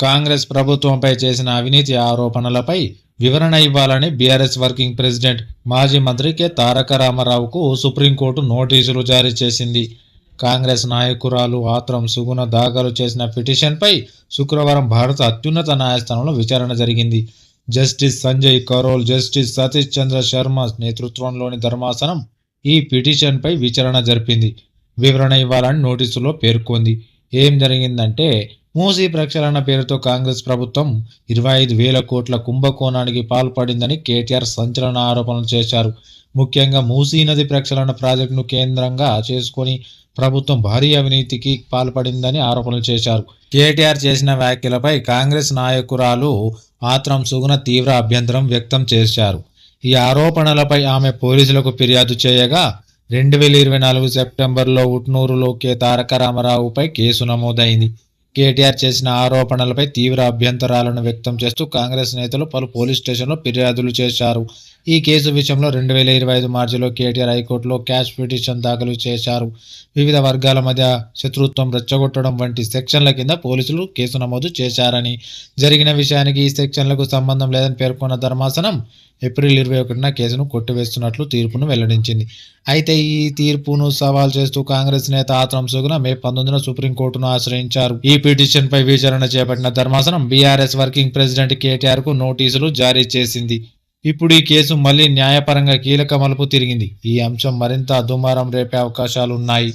కాంగ్రెస్ ప్రభుత్వంపై చేసిన అవినీతి ఆరోపణలపై వివరణ ఇవ్వాలని బీఆర్ఎస్ వర్కింగ్ ప్రెసిడెంట్ మాజీ మంత్రి కె తారక రామారావుకు సుప్రీంకోర్టు నోటీసులు జారీ చేసింది. కాంగ్రెస్ నాయకురాలు ఆత్రం సుగుణ దాఖలు చేసిన పిటిషన్పై శుక్రవారం భారత అత్యున్నత న్యాయస్థానంలో విచారణ జరిగింది. జస్టిస్ సంజయ్ కరోల్ జస్టిస్ సతీష్ చంద్ర శర్మ నేతృత్వంలోని ధర్మాసనం ఈ పిటిషన్పై విచారణ జరిపింది. వివరణ ఇవ్వాలని నోటీసులో పేర్కొంది. ఏం జరిగిందంటే మూసీ ప్రక్షాళన పేరుతో కాంగ్రెస్ ప్రభుత్వం ఇరవై ఐదు వేల కోట్ల కుంభకోణానికి పాల్పడిందని కేటీఆర్ సంచలన ఆరోపణలు చేశారు. ముఖ్యంగా మూసీ నది ప్రక్షాళన ప్రాజెక్టును కేంద్రంగా చేసుకొని ప్రభుత్వం భారీ అవినీతికి పాల్పడిందని ఆరోపణలు చేశారు. కేటీఆర్ చేసిన వ్యాఖ్యలపై కాంగ్రెస్ నాయకురాలు ఆత్రం సుగుణ తీవ్ర అభ్యంతరం వ్యక్తం చేశారు. ఈ ఆరోపణలపై ఆమె పోలీసులకు ఫిర్యాదు చేయగా రెండు వేల ఇరవై నాలుగు సెప్టెంబర్లో ఉట్నూరులో కే తారక రామారావుపై కేసు నమోదైంది. కేటీఆర్ చేసిన ఆరోపణలపై తీవ్ర అభ్యంతరాలను వ్యక్తం చేస్తూ కాంగ్రెస్ నేతలు పలు పోలీస్ స్టేషన్లో ఫిర్యాదులు చేశారు. ఈ కేసు విషయంలో రెండు వేల ఇరవై ఐదు మార్చిలో కేటీఆర్ హైకోర్టులో క్యాష్ పిటిషన్ దాఖలు చేశారు. వివిధ వర్గాల మధ్య శత్రుత్వం రెచ్చగొట్టడం వంటి సెక్షన్ల కింద పోలీసులు కేసు నమోదు చేశారని. జరిగిన విషయానికి ఈ సెక్షన్లకు సంబంధం లేదని పేర్కొన్న ధర్మాసనం ఏప్రిల్ ఇరవై ఒకటిన కేసును కొట్టివేస్తున్నట్లు తీర్పును వెల్లడించింది. అయితే ఈ తీర్పును సవాల్ చేస్తూ కాంగ్రెస్ నేత ఆత్రం సుగుణ మే పంతొమ్మిదిన సుప్రీంకోర్టును ఆశ్రయించారు. ఈ పిటిషన్ పై విచారణ చేపట్టిన ధర్మాసనం బీఆర్ఎస్ వర్కింగ్ ప్రెసిడెంట్ కేటీఆర్కు నోటీసులు జారీ చేసింది. ఇప్పుడు ఈ కేసు మళ్ళీ న్యాయపరంగా కీలక మలుపు తిరిగింది. ఈ అంశం మరింత దుమారం రేపే అవకాశాలున్నాయి.